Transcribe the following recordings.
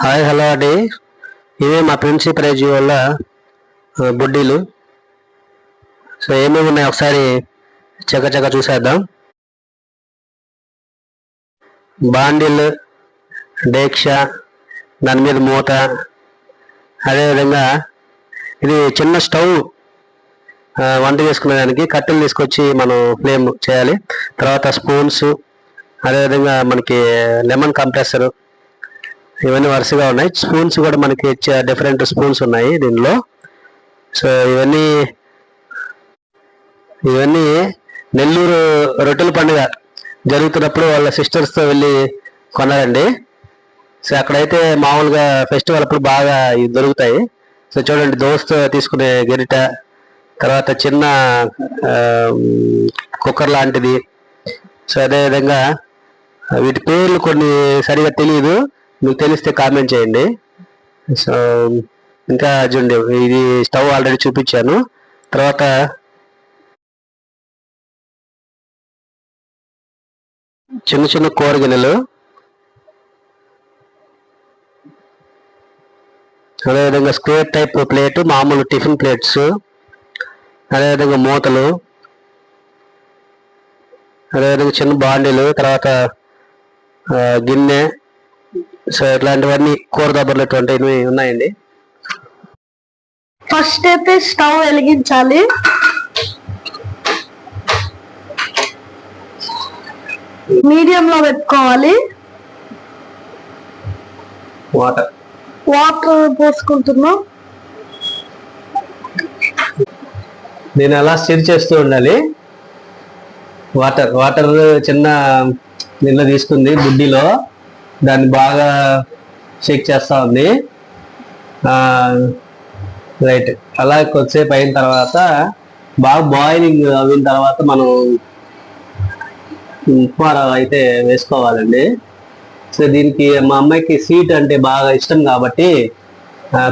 Hi hello అండి. ఇవే మా ప్రిన్సిప్ రేజీ వల్ల బుడ్డీలు. సో ఏమేమి ఉన్నాయి ఒకసారి చక్క చక్క చూసేద్దాం. బాండిల్ డేక్ష దాని మీద మూత. అదేవిధంగా ఇది చిన్న స్టవ్ వంట చేసుకునే దానికి కట్టెలు తీసుకొచ్చి మనం ఫ్లేమ్ చేయాలి. తర్వాత స్పూన్స్ అదేవిధంగా మనకి లెమన్ కంప్రెసర్ ఇవన్నీ వరుసగా ఉన్నాయి. స్పూన్స్ కూడా మనకి డిఫరెంట్ స్పూన్స్ ఉన్నాయి దీనిలో. సో ఇవన్నీ ఇవన్నీ నెల్లూరు రొట్టెల పండుగ జరుగుతున్నప్పుడు వాళ్ళ సిస్టర్స్తో వెళ్ళి కొన్నారండి. సో అక్కడైతే మామూలుగా ఫెస్టివల్ అప్పుడు బాగా ఇవి దొరుకుతాయి. సో చూడండి దోస్తో తీసుకునే గెరిట తర్వాత చిన్న కుక్కర్ లాంటిది. సో అదేవిధంగా వీటి పేర్లు కొన్ని సరిగా తెలియదు మీకు తెలిస్తే కామెంట్ చేయండి. సో ఇంకా చూడండి ఇది స్టవ్ ఆల్రెడీ చూపించాను. తర్వాత చిన్న చిన్న కూరగిన్నెలు అదేవిధంగా స్క్వేర్ టైప్ ప్లేట్ మామూలు టిఫిన్ ప్లేట్స్. అదేవిధంగా మూతలు. అదేవిధంగా చిన్న బాండీలు తర్వాత గిన్నె. సో ఇట్లాంటివన్నీ కూర దబ్బర్లటువంటివి ఉన్నాయండి. ఫస్ట్ అయితే స్టవ్ వెలిగించాలి. మీడియం లో పెట్టుకోవాలి. వాటర్. వాటర్ పోసుకుంటున్నాం. నేను అలా స్టిర్ చేస్తూ ఉండాలి. వాటర్ వాటర్ చిన్న నిన్న తీసుకుంది బుడ్డిలో. దాన్ని బాగా షేక్ చేస్తూ ఉంది. రైట్ అలా కొద్దిసేపు అయిన తర్వాత బాగా బాయిలింగ్ అయిన తర్వాత మనం ఉప్మా అయితే వేసుకోవాలండి. సో దీనికి మా అమ్మాయికి స్వీట్ అంటే బాగా ఇష్టం కాబట్టి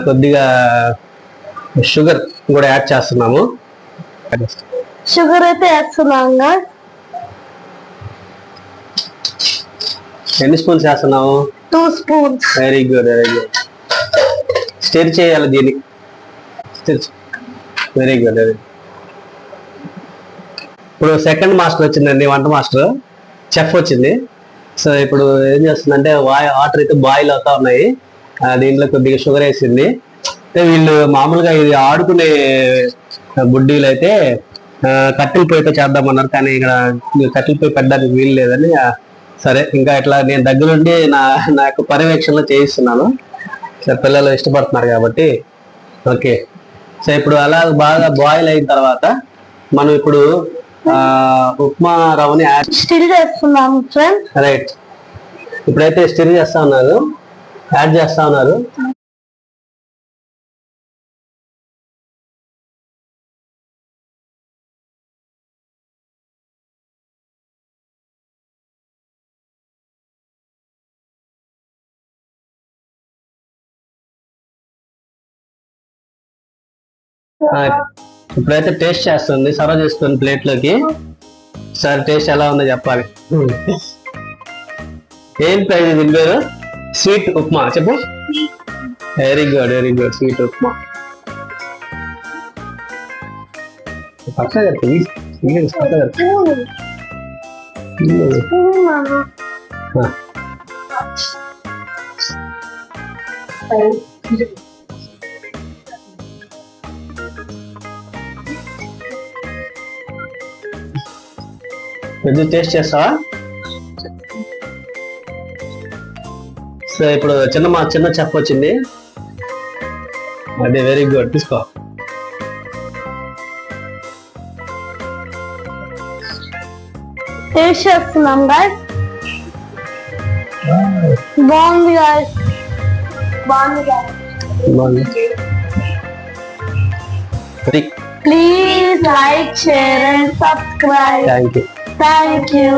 కొద్దిగా షుగర్ కూడా యాడ్ చేస్తున్నాము. షుగర్ అయితే యాడ్ guys. ఎన్ని స్పూన్స్ వేస్తున్నావు two spoons. Very good very good stir చేయాలి దీన్ని. వెరీ గుడ్ వెరీ ఇప్పుడు సెకండ్ మాస్టర్ వచ్చిందండి వంట మాస్టర్ చెఫ్ వచ్చింది. సో ఇప్పుడు ఏం చేస్తుందంటే వాటర్ అయితే బాయిల్ అవుతా ఉన్నాయి. దీంట్లో కొద్దిగా షుగర్ వేసింది. వీళ్ళు మామూలుగా ఇది ఆడుకునే బుడ్డీలు అయితే కట్టెల పొయ్యితో చేద్దామన్నారు. కానీ ఇక్కడ కట్టెల పొయ్యి పెట్టడానికి వీలు లేదని సరే ఇంకా ఇట్లా నేను దగ్గరుండి నా నా యొక్క పర్యవేక్షణలో చేయిస్తున్నాను. సో పిల్లలు ఇష్టపడుతున్నారు కాబట్టి. ఓకే. సో ఇప్పుడు అలా బాగా బాయిల్ అయిన తర్వాత మనం ఇప్పుడు ఉప్మా రవ్వని యాడ్ స్టిల్ చేస్తున్నాం ఫ్రెండ్స్ రైట్ ఇప్పుడైతే స్టిర్ చేస్తా ఉన్నారు. యాడ్ చేస్తా ఉన్నారు. ఇప్పుడైతే టేస్ట్ చేస్తుంది. సర్వ్ చేసుకుని ప్లేట్లోకి సార్ టేస్ట్ ఎలా ఉందో చెప్పాలి. ఏం ప్రైజ్ దీని పేరు? స్వీట్ ఉప్మా. చెప్పు. Very good very good sweet upma. పక్కన కొంచెం టేస్ట్ చేస్తావా? సో ఇప్పుడు చిన్న మా చిన్న చెఫ్ వచ్చింది. అదే వెరీ గుడ్ తీసుకో. టేస్ట్ చేస్తున్నాం గాయస్ బాగుంది గాయస్ బాగుంది గాయస్ బాగుంది. Please like share and subscribe thank you thank you